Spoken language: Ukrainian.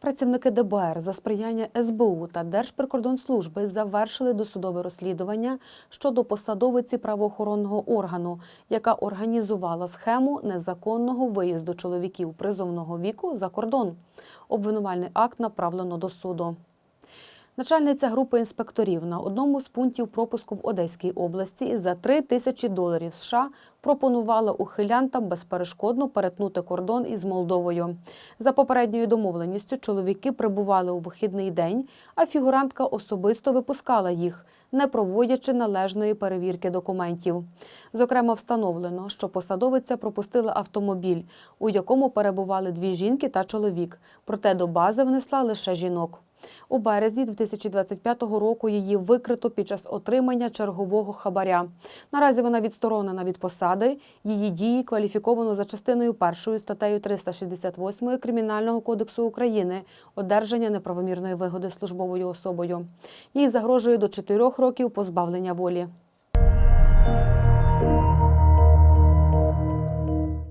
Працівники ДБР за сприяння СБУ та Держприкордонслужби завершили досудове розслідування щодо посадовиці правоохоронного органу, яка організувала схему незаконного виїзду чоловіків призовного віку за кордон. Обвинувальний акт направлено до суду. Начальниця групи інспекторів на одному з пунктів пропуску в Одеській області за 3 тисячі доларів США пропонувала ухилянтам безперешкодно перетнути кордон із Молдовою. За попередньою домовленістю чоловіки прибували у вихідний день, а фігурантка особисто випускала їх, не проводячи належної перевірки документів. Зокрема, встановлено, що посадовиця пропустила автомобіль, у якому перебували дві жінки та чоловік. Проте до бази внесла лише жінок. У березні 2025 року її викрито під час отримання чергового хабаря. Наразі вона відсторонена від посади. Її дії кваліфіковано за частиною першою статтею 368 Кримінального кодексу України одержання неправомірної вигоди службовою особою. Їй загрожує до 4 років позбавлення волі.